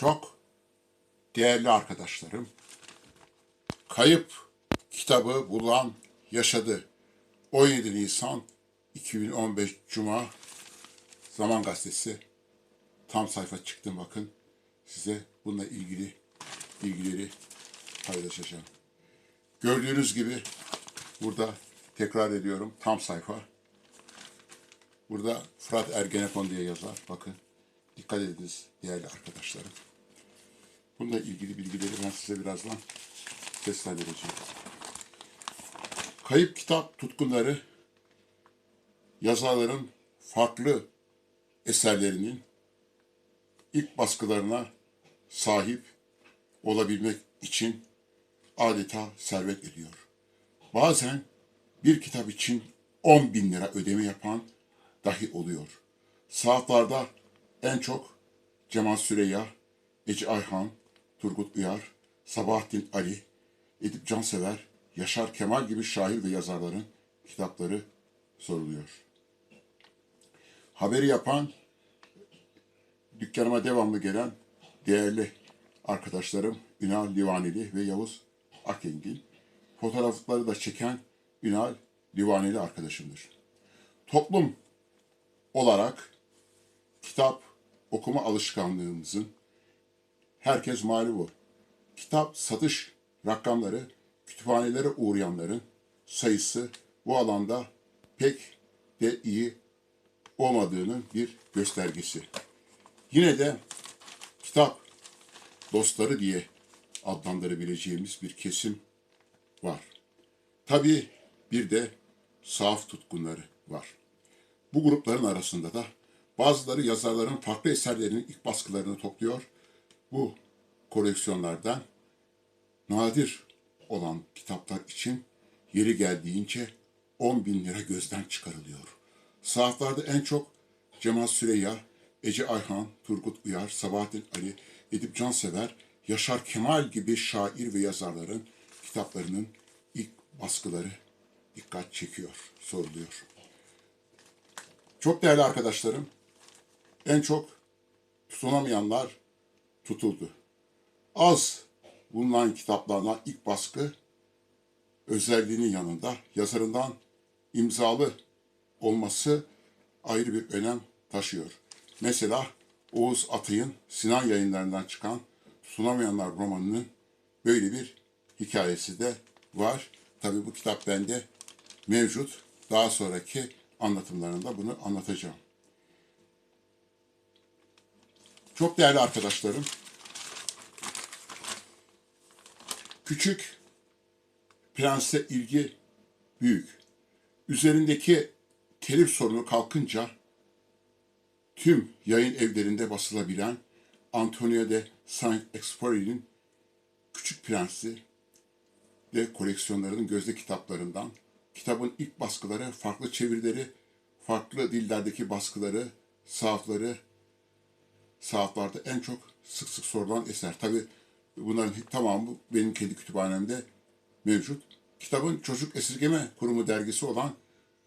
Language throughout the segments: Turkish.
Çok değerli arkadaşlarım, Kayıp kitabı bulan yaşadı. 17 Nisan 2015 Cuma Zaman Gazetesi tam sayfa çıktım bakın. Size bununla ilgili bilgileri paylaşacağım. Gördüğünüz gibi burada tekrar ediyorum tam sayfa. Burada Fırat Ergenekon diye yazar. Bakın dikkat ediniz değerli arkadaşlarım. Bununla ilgili bilgileri ben size birazdan seslendireceğim. Kayıp kitap tutkunları yazarların farklı eserlerinin ilk baskılarına sahip olabilmek için adeta servet ediyor. Bazen bir kitap için 10 bin lira ödeme yapan dahi oluyor. Sahaflarda en çok Cemal Süreyya, Ece Ayhan, Turgut Uyar, Sabahattin Ali, Edip Cansever, Yaşar Kemal gibi şair ve yazarların kitapları soruluyor. Haberi yapan, dükkanıma devamlı gelen değerli arkadaşlarım Ünal Livaneli ve Yavuz Akengil. Fotoğrafları da çeken Ünal Livaneli arkadaşımdır. Toplum olarak kitap okuma alışkanlığımızın herkes malumu. Kitap satış rakamları kütüphanelere uğrayanların sayısı bu alanda pek de iyi olmadığının bir göstergesi. Yine de kitap dostları diye adlandırabileceğimiz bir kesim var. Tabii bir de sahaf tutkunları var. Bu grupların arasında da bazıları yazarların farklı eserlerinin ilk baskılarını topluyor. Bu koleksiyonlardan nadir olan kitaplar için yeri geldiğince 10 bin lira gözden çıkarılıyor. Sahaflarda en çok Cemal Süreyya, Ece Ayhan, Turgut Uyar, Sabahattin Ali, Edip Cansever, Yaşar Kemal gibi şair ve yazarların kitaplarının ilk baskıları dikkat çekiyor, soruluyor. Çok değerli arkadaşlarım, en çok tutunamayanlar tutuldu. Az bulunan kitaplarına ilk baskı özelliğinin yanında yazarından imzalı olması ayrı bir önem taşıyor. Mesela Oğuz Atay'ın Sinan yayınlarından çıkan Sunamayanlar romanının böyle bir hikayesi de var. Tabii bu kitap bende mevcut. Daha sonraki anlatımlarında bunu anlatacağım. Çok değerli arkadaşlarım, küçük prense ilgi büyük. Üzerindeki telif sorunu kalkınca tüm yayın evlerinde basılabilen Antonio de Saint-Exupéry'nin Küçük Prensi ve koleksiyonlarının gözde kitaplarından kitabın ilk baskıları, farklı çevirileri, farklı dillerdeki baskıları, sahafları, sahaflarda en çok sık sık sorulan eser. Tabi bunların tamamı benim kendi kütüphanemde mevcut. Kitabın Çocuk Esirgeme Kurumu dergisi olan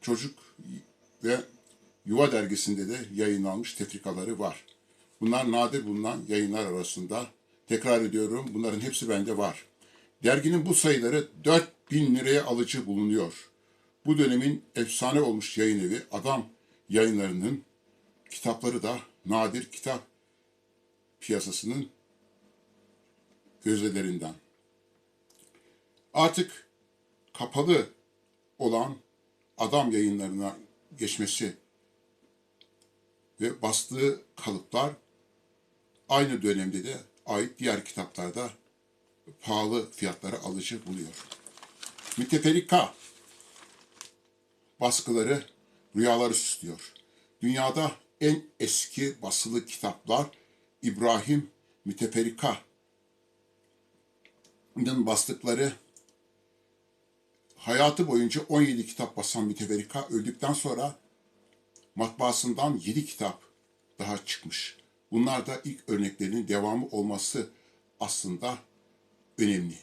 Çocuk ve Yuva dergisinde de yayınlanmış tefrikaları var. Bunlar nadir bulunan yayınlar arasında. Tekrar ediyorum bunların hepsi bende var. Derginin bu sayıları 4000 liraya alıcı bulunuyor. Bu dönemin efsane olmuş yayın evi Adam yayınlarının kitapları da nadir kitap piyasasının gözdelerinden. Artık kapalı olan adam yayınlarına geçmesi ve bastığı kalıplar aynı dönemde de ait diğer kitaplarda pahalı fiyatlara alıcı buluyor. Müteferrika baskıları rüyaları süslüyor. Dünyada en eski basılı kitaplar İbrahim Müteferrika'nın bastıkları hayatı boyunca 17 kitap basan Müteferrika öldükten sonra matbaasından 7 kitap daha çıkmış. Bunlar da ilk örneklerinin devamı olması aslında önemli.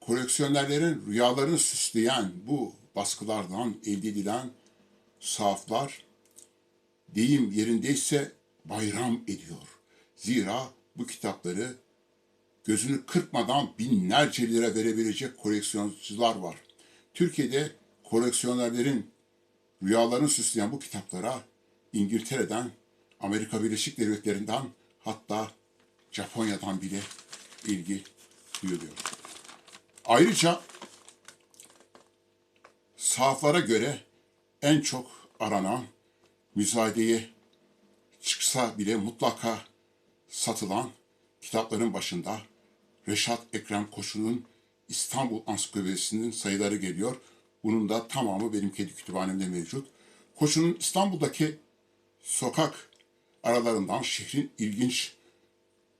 Koleksiyonerlerin rüyalarını süsleyen bu baskılardan elde edilen sahaflar deyim yerindeyse bayram ediyor. Zira bu kitapları gözünü kırpmadan binlerce lira verebilecek koleksiyoncular var. Türkiye'de koleksiyonerlerin rüyalarını süsleyen bu kitaplara İngiltere'den, Amerika Birleşik Devletleri'nden hatta Japonya'dan bile ilgi duyuluyor. Ayrıca sahaflara göre en çok aranan müzayedeye çıksa bile mutlaka satılan kitapların başında Reşat Ekrem Koçu'nun İstanbul Ansiklopedisi'nin sayıları geliyor. Bunun da tamamı benim kendi kütüphanemde mevcut. Koçu'nun İstanbul'daki sokak aralarından şehrin ilginç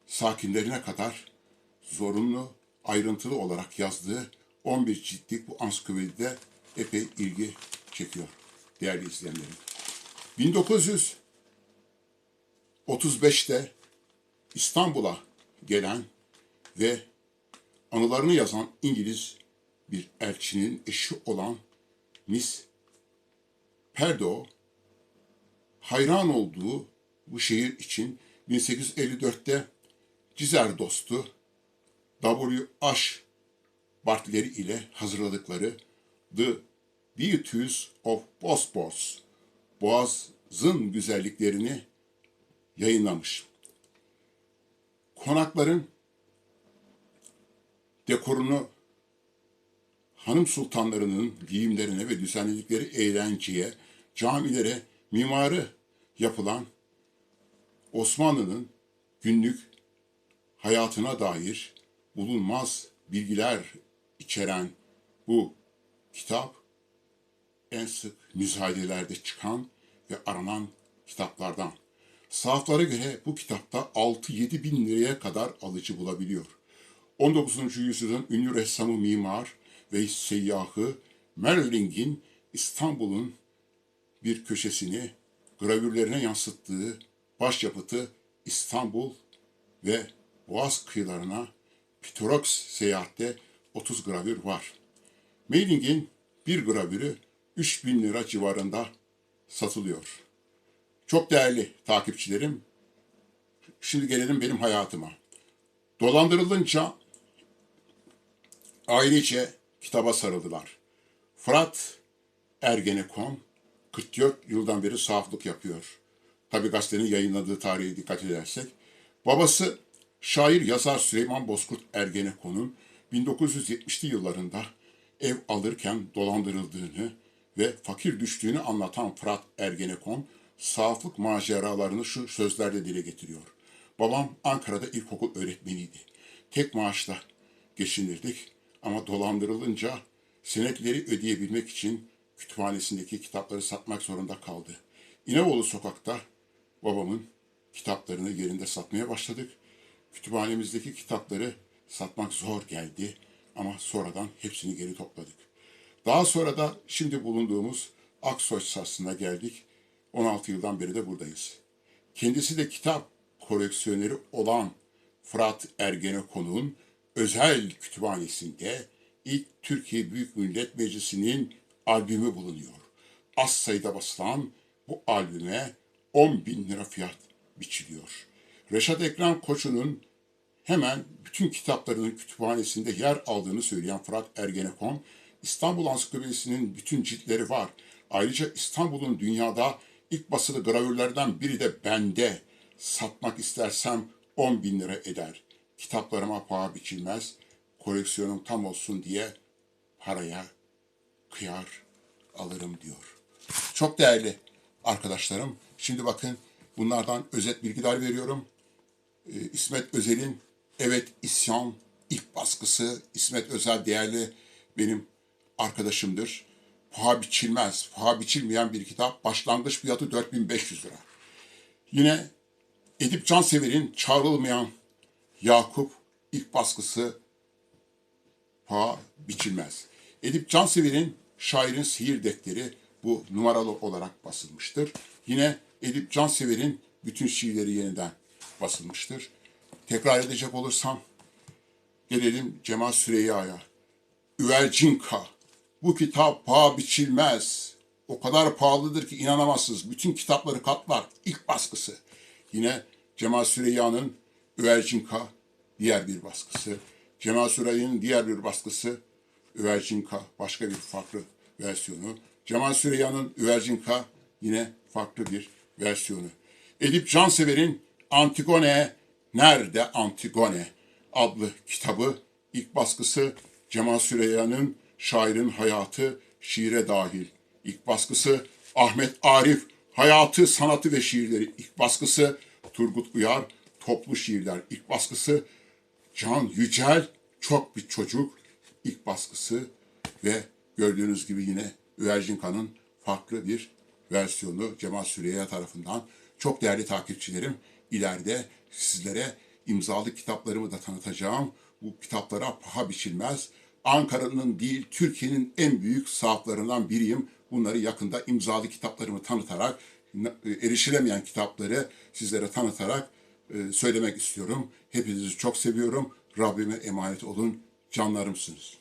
sakinlerine kadar zorunlu, ayrıntılı olarak yazdığı 11 ciltlik bu ansiklopedide epey ilgi çekiyor değerli izleyenlerim. 1935'te İstanbul'a gelen ve anılarını yazan İngiliz bir elçinin eşi olan Miss Perdo hayran olduğu bu şehir için 1854'te Cizer dostu W. Ash Bartleri ile hazırladıkları The Beauties of Bosporus, Boğaz'ın güzelliklerini yayınlamış. Konakların dekorunu hanım sultanlarının giyimlerine ve düzenledikleri eğlenceye, camilere, mimarı yapılan Osmanlı'nın günlük hayatına dair bulunmaz bilgiler içeren bu kitap en sık müzayedelerde çıkan ve aranan kitaplardan. Sahaflara göre bu kitapta 6-7 bin liraya kadar alıcı bulabiliyor. 19. yüzyılın ünlü ressamı mimar ve seyyahı Merling'in İstanbul'un bir köşesini gravürlerine yansıttığı başyapıtı İstanbul ve Boğaz kıyılarına Pitorox seyahatte 30 gravür var. Meyling'in bir gravürü 3000 lira civarında satılıyor. Çok değerli takipçilerim, şimdi gelelim benim hayatıma. Dolandırılınca ailece kitaba sarıldılar. Fırat Ergenekon 44 yıldan beri sahaflık yapıyor. Tabi gazetenin yayınladığı tarihe dikkat edersek. Babası şair yazar Süleyman Bozkurt Ergenekon'un 1970'li yıllarında ev alırken dolandırıldığını ve fakir düştüğünü anlatan Fırat Ergenekon, sahaflık maceralarını şu sözlerle dile getiriyor. Babam Ankara'da ilkokul öğretmeniydi. Tek maaşla geçinirdik ama dolandırılınca senetleri ödeyebilmek için kütüphanesindeki kitapları satmak zorunda kaldı. İnevoğlu sokakta babamın kitaplarını yerinde satmaya başladık. Kütüphanemizdeki kitapları satmak zor geldi ama sonradan hepsini geri topladık. Daha sonra da şimdi bulunduğumuz Aksoy sahasına geldik. 16 yıldan beri de buradayız. Kendisi de kitap koleksiyoneri olan Fırat Ergenekon'un özel kütüphanesinde ilk Türkiye Büyük Millet Meclisi'nin albümü bulunuyor. Az sayıda basılan bu albüme 10 bin lira fiyat biçiliyor. Reşat Ekrem Koçu'nun hemen bütün kitaplarının kütüphanesinde yer aldığını söyleyen Fırat Ergenekon, İstanbul Ansiklopedisi'nin bütün ciltleri var. Ayrıca İstanbul'un dünyada ilk basılı gravürlerden biri de bende. Satmak istersem 10 bin lira eder. Kitaplarıma paha biçilmez. Koleksiyonum tam olsun diye paraya kıyar alırım diyor. Çok değerli arkadaşlarım. Şimdi bakın bunlardan özet bilgiler veriyorum. Ee, İsmet Özel'in Evet İsyan ilk baskısı İsmet Özel değerli benim arkadaşımdır. Paha biçilmez, paha biçilmeyen bir kitap. Başlangıç fiyatı 4500 lira. Yine Edip Cansever'in Çağrılmayan Yakup ilk baskısı paha biçilmez. Edip Cansever'in Şairin Sihir Defteri bu numaralı olarak basılmıştır. Yine Edip Cansever'in bütün şiirleri yeniden basılmıştır. Tekrar edecek olursam gelelim Cemal Süreyya'ya. Üvercinka. Bu kitap paha biçilmez. O kadar pahalıdır ki inanamazsınız. Bütün kitapları katlar. İlk baskısı. Yine Cemal Süreyya'nın Üvercinka diğer bir baskısı. Cemal Süreyyan'ın diğer bir baskısı Üvercinka başka bir farklı versiyonu. Cemal Süreyya'nın Üvercinka yine farklı bir versiyonu. Edip Cansever'in Antigone Nerede Antigone adlı kitabı ilk baskısı Cemal Süreyya'nın Şairin Hayatı Şiire Dahil. İlk baskısı Ahmet Arif Hayatı, Sanatı ve Şiirleri. İlk baskısı Turgut Uyar Toplu Şiirler. İlk baskısı Can Yücel Çok Bir Çocuk. İlk baskısı ve gördüğünüz gibi yine Üvercinka'nın farklı bir versiyonu Cemal Süreyya tarafından. Çok değerli takipçilerim, ileride sizlere imzalı kitaplarımı da tanıtacağım. Bu kitaplara paha biçilmez. Ankara'nın değil, Türkiye'nin en büyük sahaflarından biriyim. Bunları yakında imzalı kitaplarımı tanıtarak, erişilemeyen kitapları sizlere tanıtarak söylemek istiyorum. Hepinizi çok seviyorum. Rabbime emanet olun. Canlarımsınız.